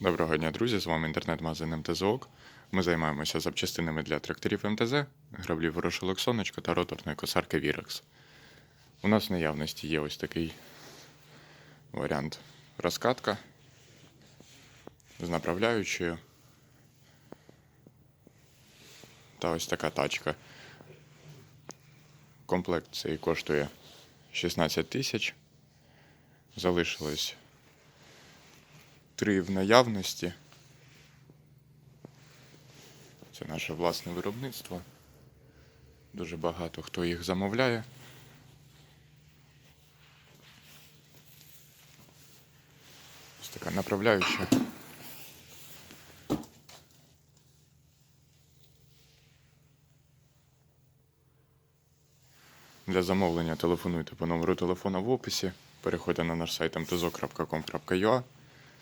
Доброго дня, друзі! З вами інтернет-магазин МТЗОК. Ми займаємося запчастинами для тракторів МТЗ, граблів ворошилок сонечко та роторної косарки Вірекс. У нас в наявності є ось такий варіант розкатка з направляючою. Та ось така тачка. Комплект цей коштує 16 тисяч. Залишилось три в наявності. Це наше власне виробництво. Дуже багато хто їх замовляє. Ось така направляюча. Для замовлення телефонуйте по номеру телефона в описі. Переходьте на наш сайт mtzo.com.ua.